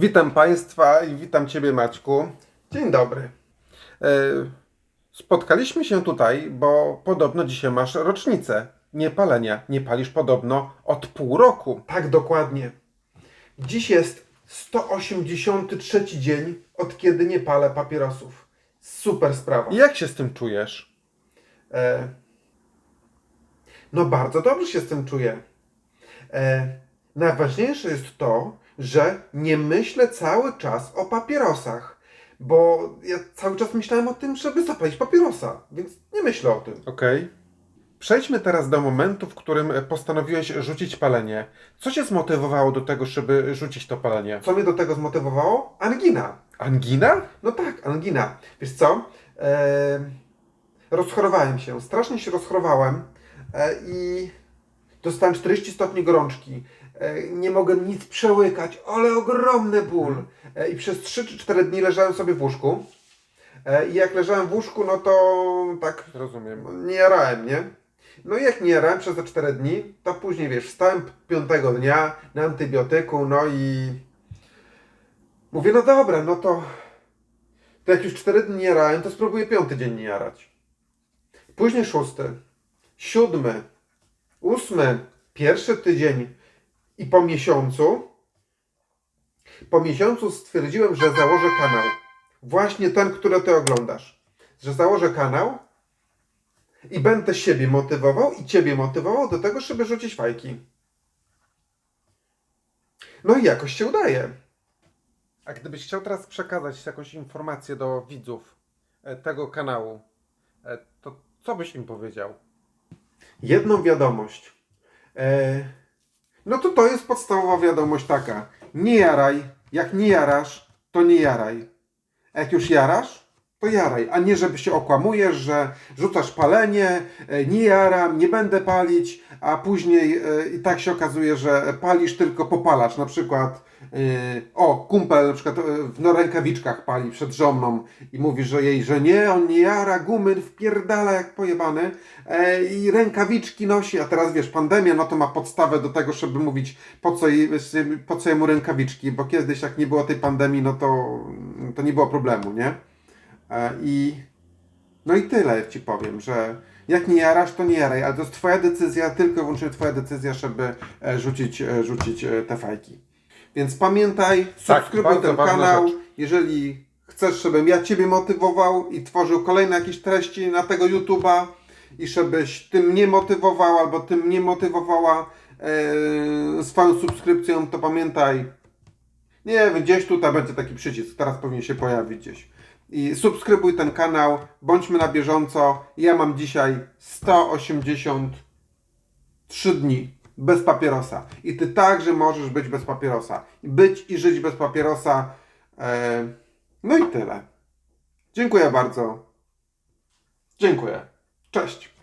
Witam Państwa i witam Ciebie Maćku. Dzień dobry. E, Spotkaliśmy się tutaj, bo podobno dzisiaj masz rocznicę niepalenia. Nie palisz podobno od pół roku. Tak, dokładnie. Dziś jest 183 dzień, od kiedy nie palę papierosów. Super sprawa. Jak się z tym czujesz? E, no bardzo dobrze się z tym czuję. E, najważniejsze jest to, że nie myślę cały czas o papierosach, bo ja cały czas myślałem o tym, żeby zapalić papierosa, więc nie myślę o tym. Okej. Przejdźmy teraz do momentu, w którym postanowiłeś rzucić palenie. Co cię zmotywowało do tego, żeby rzucić to palenie? Co mnie do tego zmotywowało? Angina. Angina? No tak, angina. Wiesz co? Eee, rozchorowałem się, strasznie się rozchorowałem e, i dostałem 40 stopni gorączki. E, nie mogłem nic przełykać, ale ogromny ból. E, I przez 3 czy 4 dni leżałem sobie w łóżku. E, I jak leżałem w łóżku, no to tak rozumiem, nie jarałem, nie? No i jak nie jarałem przez te 4 dni, to później wiesz, wstałem piątego dnia na antybiotyku, no i mówię, no dobra, no to, to jak już 4 dni nie jarałem, to spróbuję piąty dzień nie jarać. Później szósty, siódmy, ósmy, pierwszy tydzień i po miesiącu, po miesiącu stwierdziłem, że założę kanał. Właśnie ten, który ty oglądasz. Że założę kanał i będę siebie motywował i ciebie motywował do tego, żeby rzucić fajki. No i jakoś się udaje. A gdybyś chciał teraz przekazać jakąś informację do widzów e, tego kanału, e, to co byś im powiedział? Jedną wiadomość. E, no to to jest podstawowa wiadomość taka. Nie jaraj. Jak nie jarasz, to nie jaraj. Jak już jarasz, to jaraj. A nie, żeby się okłamujesz, że rzucasz palenie, e, nie jaram, nie będę palić, a później e, i tak się okazuje, że palisz, tylko popalasz. Na przykład, e, o, kumpel na przykład w rękawiczkach pali przed żoną i mówi, że jej, że nie, on nie jara, gumy wpierdala jak pojebany i rękawiczki nosi, a teraz wiesz, pandemia, no to ma podstawę do tego, żeby mówić, po co, po co jemu rękawiczki, bo kiedyś jak nie było tej pandemii, no to, to nie było problemu, nie? E, I no i tyle ci powiem, że jak nie jarasz, to nie jaraj, ale to jest twoja decyzja, tylko i wyłącznie twoja decyzja, żeby e, rzucić, e, rzucić te fajki. Więc pamiętaj, subskrybuj bardzo ten kanał, rzecz. jeżeli chcesz, żebym ja ciebie motywował i tworzył kolejne jakieś treści na tego YouTube'a i żebyś ty mnie motywował albo ty mnie motywowała e, swoją subskrypcją, to pamiętaj, nie wiem, gdzieś tutaj będzie taki przycisk, teraz powinien się pojawić gdzieś i subskrybuj ten kanał, bądźmy na bieżąco. Ja mam dzisiaj 183 dni bez papierosa. I ty także możesz być bez papierosa. Być i żyć bez papierosa. E, no i tyle. Dziękuję bardzo. Dziękuję. Cześć.